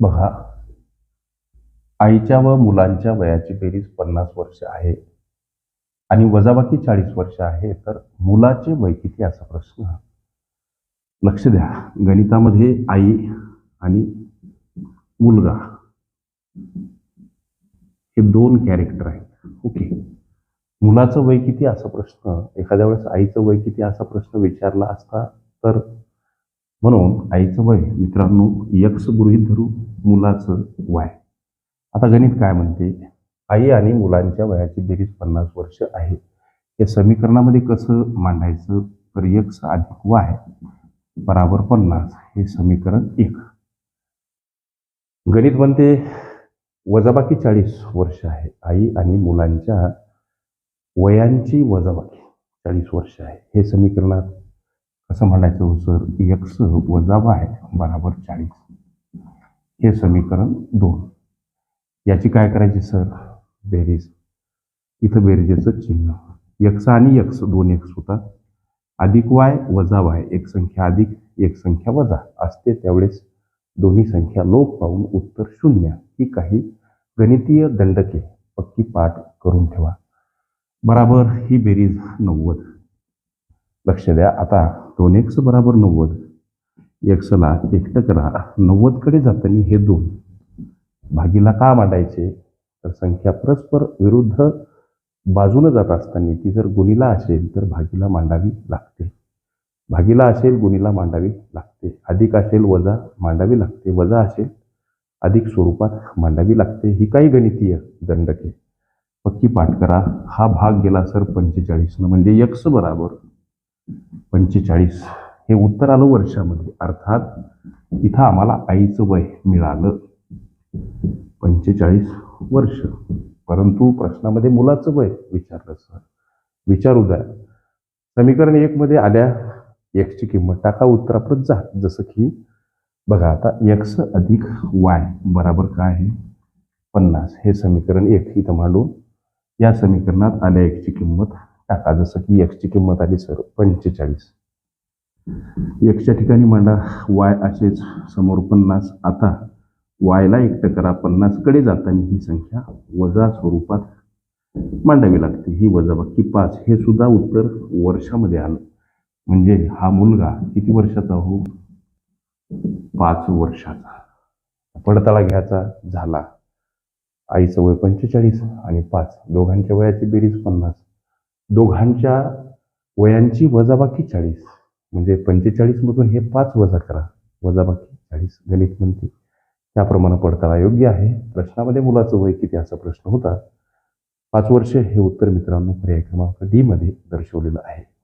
बघा आईच्या व मुलांच्या वयाची बेरीज पन्नास वर्ष आहे आणि वजाबाकी चाळीस वर्ष आहे तर मुलाचे वय किती असा प्रश्न? लक्ष द्या. गणितामध्ये आई आणि मुलगा हे दोन कॅरेक्टर आहेत. ओके मुलाचं वय किती असा प्रश्न? एखाद्या वेळेस आईचं वय किती असा प्रश्न विचारला असता तर म्हणून आईचं वय मित्रांनो यक्स गृहीत धरू मुलाचं वय. आता गणित काय म्हणते? आई आणि मुलांच्या वयाची बेरीज पन्नास वर्ष आहे. हे समीकरणामध्ये कसं मांडायचं? तर यक्स अधिक वाय बराबर पन्नास हे समीकरण एक. गणित म्हणते वजाबाकी चाळीस वर्ष आहे. आई आणि मुलांच्या वयांची वजाबाकी चाळीस वर्ष आहे. हे समीकरणात असं म्हणायचं हो सर यक्स वजा वाय बराबर चाळीस. हे समीकरण दोन. याची काय करायची सर? बेरीज. इथं बेरीजेचं चिन्ह. यक्स आणि यक्स दोन एक्स होतात. अधिक वाय वजा वाय एक संख्या अधिक एक संख्या वजा. असते त्यावेळेस दोन्ही संख्या लोप पाहून उत्तर शून्य. ही काही गणितीय दंडके. पक्की पाठ करून ठेवा. बराबर ही बेरीज नव्वद. लक्ष द्या. आता दोन एक्स बराबर नव्वद. एक्सला एकटं करा नव्वदकडे जाताना हे दोन. भागीला का मांडायचे तर संख्या परस्पर विरुद्ध बाजूनं जात असताना ती जर गुणीला असेल तर भागीला मांडावी लागते. भागीला असेल गुणीला मांडावी लागते. अधिक असेल वजा मांडावी लागते. वजा असेल अधिक स्वरूपात मांडावी लागते. ही काही गणितीय दंडके. पक्की पाठ करा. हा भाग गेला सर पंचेचाळीसनं म्हणजे यक्स बराबर पंचेचाळीस हे उत्तर आलं वर्षामध्ये. अर्थात इथं आम्हाला आईचं वय मिळालं. पंचेचाळीस वर्ष. परंतु प्रश्नामध्ये मुलाचं वय विचारलं सर. विचारू द्या. समीकरण एकमध्ये आल्या. एक्सची किंमत टाका. उत्तराप्रत जा. जसं की बघा आता एक्स अधिक वाय बराबर काय आहे? पन्नास. हे समीकरण एक इथं मांडून या समीकरणात आल्या एक्सची किंमत टाका जसं की एक्सची किंमत आली सर पंचेचाळीस. एक्सच्या ठिकाणी मांडा वाय असेच समोर पन्नास आता वायला एकटं करा पन्नासकडे जाताना ही संख्या वजा स्वरूपात मांडावी लागते. ही वजाबाकी पाच हे सुद्धा उत्तर वर्षामध्ये आलं. म्हणजे हा मुलगा किती वर्षाचा हो? पाच वर्षाचा. पडताळा घ्यायचा झाला. आईचं वय पंचेचाळीस आणि पाच दोघांच्या वयाची बेरीज पन्नास. दोघांच्या वयांची वजाबाकी चाळीस. म्हणजे पंचेचाळीसमधून हे पाच वजा करा. वजाबाकी चाळीस गणित म्हणते. त्याप्रमाणे पडताळा योग्य आहे. प्रश्नामध्ये मुलाचं वय किती असा प्रश्न होता. पाच वर्ष हे उत्तर मित्रांनो पर्याय क्रमांक डी मध्ये दर्शवलेलं आहे.